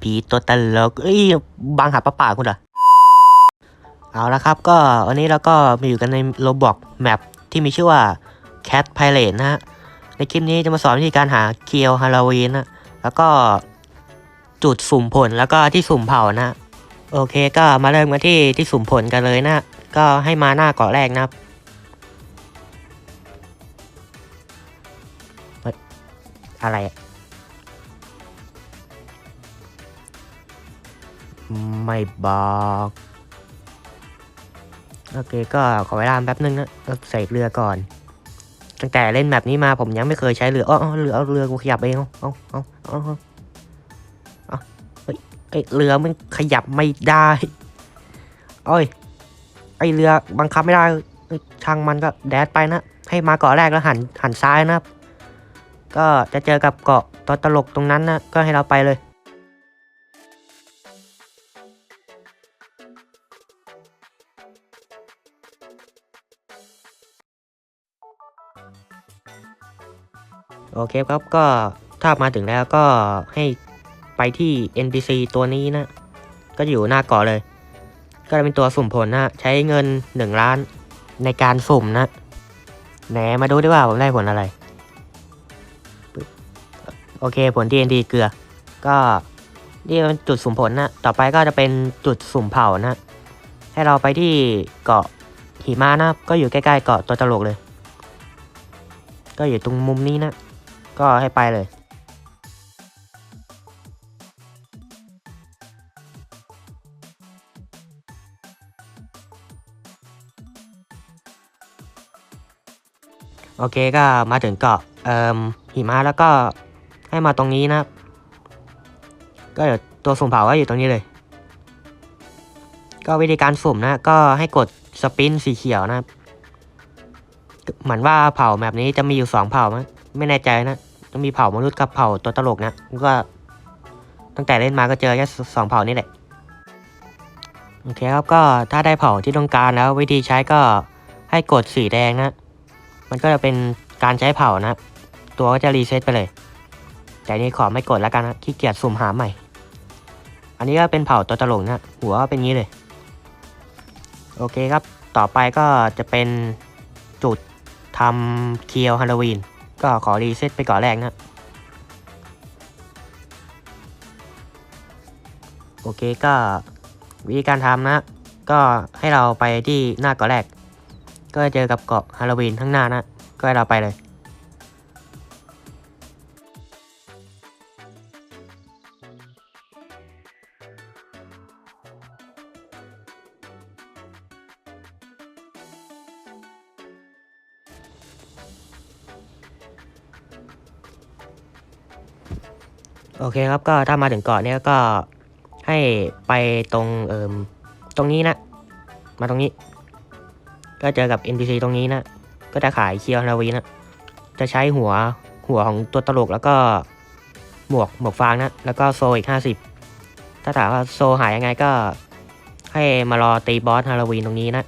ผีตัวตลกเอ้ยบังหาป้าป่าคุณเหรอเอาละครับก็วันนี้เราก็มาอยู่กันในโรบอกแมปที่มีชื่อว่า Cat Pirate นะฮะ ในคลิปนี้จะมาสอนวิธีการหาเคียวฮาโลวีนนะ แล้วก็จุดสุ่มผลแล้วก็ที่สุ่มเผานะ โอเคก็มาเริ่มกันที่ที่สุ่มผลกันเลยนะ ก็ให้มาหน้าเกาะแรกนะครับเฮ้ยอะไร ไม่บอก โอเคก็ขอเวลาแป๊บนึงนะใส่เรือก่อน ตั้งแต่เล่นแบบนี้มาผมยังไม่เคยใช้เรืออ๋อเรือเอาเรือกูขยับเองเอาเอาเอาเอาเอเฮ้ยไอเรือมันขยับไม่ได้โอ้ยไอเรือบังคับไม่ได้ช่างมันก็แดดไปนะ ให้มาเกาะแรกแล้วหันหันซ้ายนะก็จะเจอกับเกาะตัวตลกตรงนั้นนะก็ให้เราไปเลย โอเคครับก็ถ้ามาถึงแล้วก็ให้ไปที่ NPC ตัวนี้นะ ก็อยู่หน้าเกาะเลย ก็จะเป็นตัวสุ่มผลนะใช้เงิน 1 ล้านในการสุ่มนะแหนมาดูดีว่าผมได้ผลอะไร โอเคผล TNT เกลือ ก็นี่เป็นจุดสุ่มผลนะต่อไปก็จะเป็นจุดสุ่มเผานะ ให้เราไปที่เกาะหิมะนะก็อยู่ใกล้ๆเกาะตัวตลกเลย ก็อยู่ตรงมุมนี้นะ ก็ให้ไปเลย โอเคก็มาถึงเกาะเอ่อหิมะแล้วก็ให้มาตรงนี้นะ ก็เดี๋ยวตัวสุ่มเผาก็อยู่ตรงนี้เลย ก็วิธีการสุ่มนะ ก็ให้กดสปินสีเขียวนะครับ เหมือนว่าเผ่าแบบนี้จะมีอยู่สองเผ่ามั้งไม่แน่ใจนะจะมีเผ่ามนุษย์กับเผ่าตัวตลกนะก็ ตั้งแต่เล่นมาก็เจอแค่สองเผ่านี่แหละโอเคครับก็ถ้าได้เผ่าที่ต้องการแล้ววิธีใช้ก็ให้กดสีแดงนะ มันก็จะเป็นการใช้เผ่านะ ตัวก็จะรีเซ็ตไปเลย แต่นี่ขอไม่กดแล้วกันนะขี้เกียจสุ่มหาใหม่ อันนี้ก็เป็นเผ่าตัวตลกนะ หัวเป็นงี้เลย โอเคครับต่อไปก็จะเป็นจุด ทำเคียวฮาโลวีน ก็ขอรีเซ็ตไปก่อนแรกนะ โอเคก็วิธีการทำนะ ก็ให้เราไปที่หน้าเกาะแรก ก็จะเจอกับเกาะฮาโลวีนข้างหน้านะ ก็ให้เราไปเลย โอเคครับก็ถ้ามาถึงเกาะเนี้ยก็ให้ไปตรงเอิมตรงนี้นะ มาตรงนี้ ก็เจอกับ NPC ตรงนี้นะ ก็จะขายเคียวฮาวีนนะ จะใช้หัวหัวของตัวตลกแล้วก็หมวกหมวกฟางนะ แล้วก็โซอีก 50 ถ้าถามว่าโซหายยังไงก็ให้มารอตีบอสฮาโลวีนตรงนี้นะ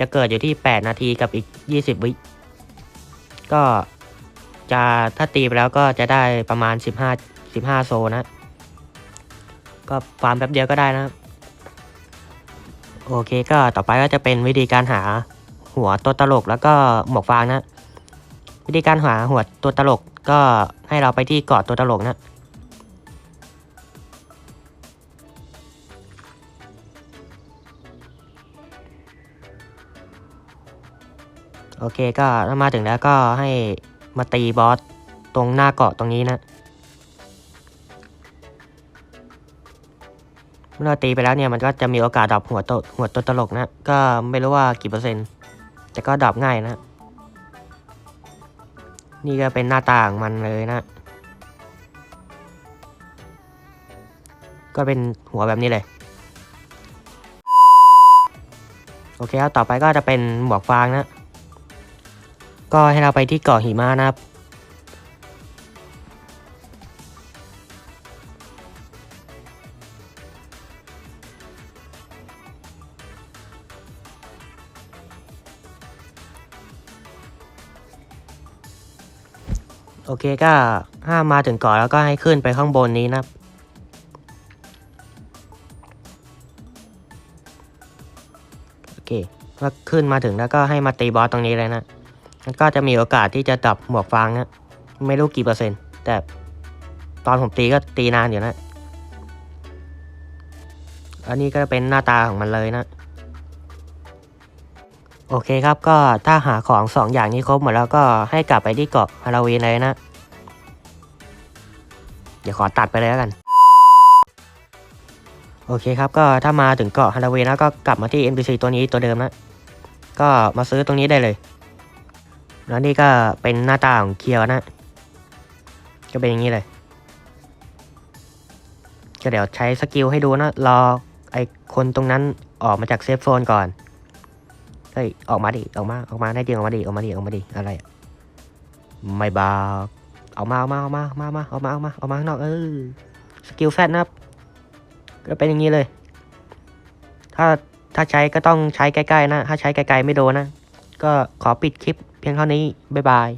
จะเกิดอยู่ที่ 8 นาทีกับอีก 20 วิ ก็จะถ้าตีไปแล้วก็จะได้ประมาณ 15 15 โซนะ ก็ฟาร์มแป๊บเดียวก็ได้นะ โอเคก็ต่อไปก็จะเป็นวิธีการหาหัวตัวตลกแล้วก็หมวกฟางนะ วิธีการหาหัวตัวตลกก็ให้เราไปที่เกาะตัวตลกนะ โอเคก็ถ้ามาถึงแล้วก็ให้มาตีบอสตรงหน้าเกาะตรงนี้นะเมื่อเราตีไปแล้วเนี่ยมันก็จะมีโอกาสดับหัวตัวหัวตัวตลกนะก็ไม่รู้ว่ากี่เปอร์เซ็นต์ แต่ก็ดับง่ายนะ นี่ก็เป็นหน้าต่างมันเลยนะ ก็เป็นหัวแบบนี้เลยโอเคครับต่อไปก็จะเป็นหมวกฟางนะ ก็ให้เราไปที่เกาะหิมะนะครับ โอเคก็ห้ามมาถึงเกาะแล้วก็ให้ขึ้นไปข้างบนนี้นะครับโอเค แล้วขึ้นมาถึงแล้วก็ให้มาตีบอสตรงนี้เลยนะ แล้วก็จะมีโอกาสที่จะดับหมวกฟางนะไม่รู้กี่เปอร์เซ็นต์ แต่ตอนผมตีก็ตีนานอยู่นะ อันนี้ก็เป็นหน้าตาของมันเลยนะ โอเคครับก็ถ้าหาของสองอย่างนี้ครบหมดแล้วก็ให้กลับไปที่เกาะฮาโลวีนเลยนะ เดี๋ยวขอตัดไปเลยแล้วกัน โอเคครับก็ถ้ามาถึงเกาะฮาโลวีนแล้วก็กลับมาที่ NPC ตัวนี้ตัวเดิมนะ ก็มาซื้อตรงนี้ได้เลย แล้วนี่ก็เป็นหน้าตาของเคียวนะ ก็เป็นอย่างนี้เลยก็เดี๋ยวใช้สกิลให้ดูนะ รอไอคนตรงนั้นออกมาจากเซฟโซนก่อน เฮ้ย ออกมาดิ ออกมา ออกมาได้จริงออกมาดิ ออกมาดิ ออกมาดิ อะไร ไม่บาปเอามา เอามา เอามา มามาเอามา เอามา เอามาข้างนอก เออ สกิลแฟตนะครับ ก็เป็นอย่างนี้เลย ถ้า ถ้าใช้ก็ต้องใช้ใกล้ๆนะ ถ้าใช้ไกลๆไม่โดนนะ ก็ขอปิดคลิป เพียงเท่านี้ บ๊ายบาย